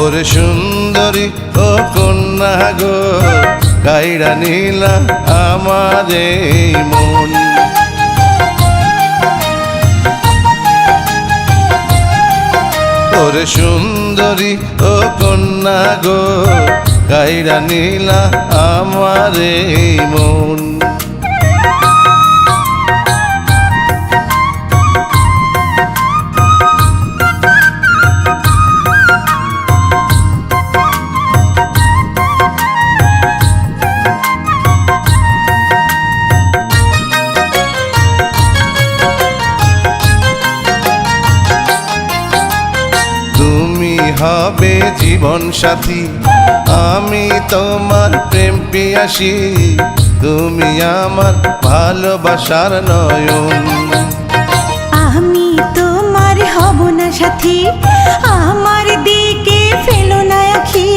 ওরে সুন্দরী ও কন্যা গো কাইরা নীলা আমাদের মন। ওরে সুন্দরী ও কন্যা গো কাইরা নীলা আমারে মন। হবে জীবন সাথী। আমি তোমার প্রেম পিয়াসী। তুমি আমার ভালোবাসার নয়ন। আমি তোমার হব না সাথী। আমার দিকে ফেলো না আখি।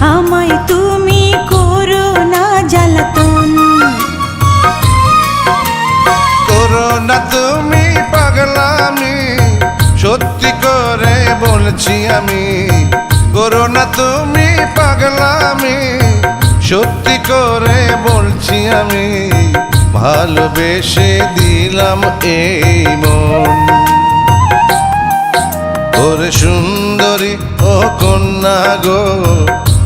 আমায় তুমি করো না জ্বালাতন। করো না বলছি আমি। করো না তুমি পাগলামি, সত্যি করে বলছি আমি। ভালোবেসে দিলাম এই মন। ওরে সুন্দরী ও কন্যা গো,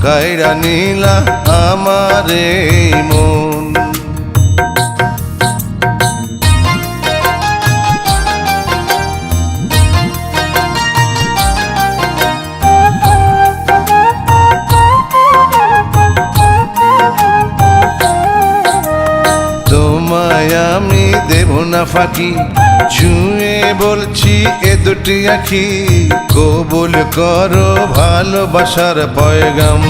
কায়রা নীলা আমার এই মন। না ফাঁকি ছুঁয়ে বলছি এ দুটি আখি। কবুল করো ভালোবাসার পয়গাম।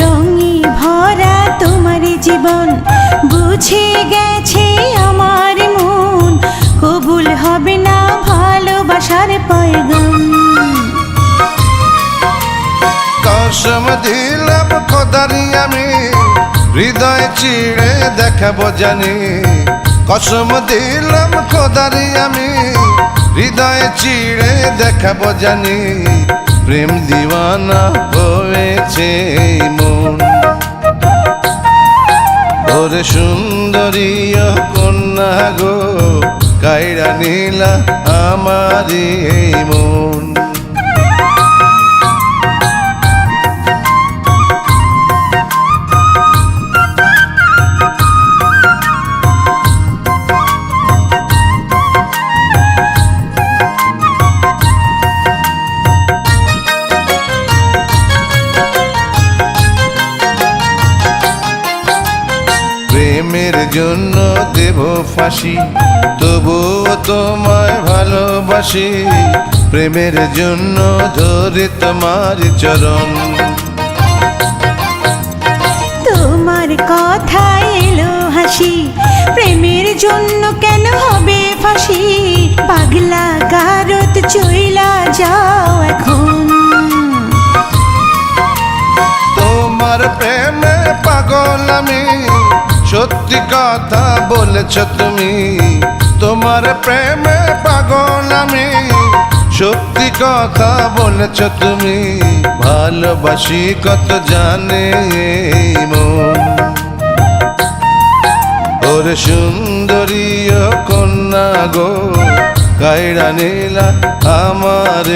রঙে ভরা তোমার জীবন বুঝে গেছে আমার মন। কবুল হবে না ভালোবাসার পয়গাম। কসম দিলাম খোদারি আমি হৃদয় চিড়ে দেখাবো জানি, কসম দিলাম খোদারি আমি, হৃদয় চিড়ে দেখাবো জানি, প্রেম দিওয়ানা হয়েছে মন। ওরে সুন্দরী কন্যা গো কাইরা নীলা আমারই মন। প্রেমের জন্য দেব ফাঁসি তবুও তোমায় ভালোবাসি। প্রেমের জন্য ধরে তোমার চরণ। তোমার কথা এলো হাসি প্রেমের জন্য কেন হবে ফাঁসি? পাগলা গারত চইলা যাও এখন। তোমার প্রেমে পাগল আমি সত্যি কথা বলেছ তুমি। তোমার প্রেমে পাগল আমি। সত্যি কথা বলেছ তুমি। ভালোবাসি কত জানে মন। ওরে সুন্দরী কন্যা গো কাইরা নীলা আমার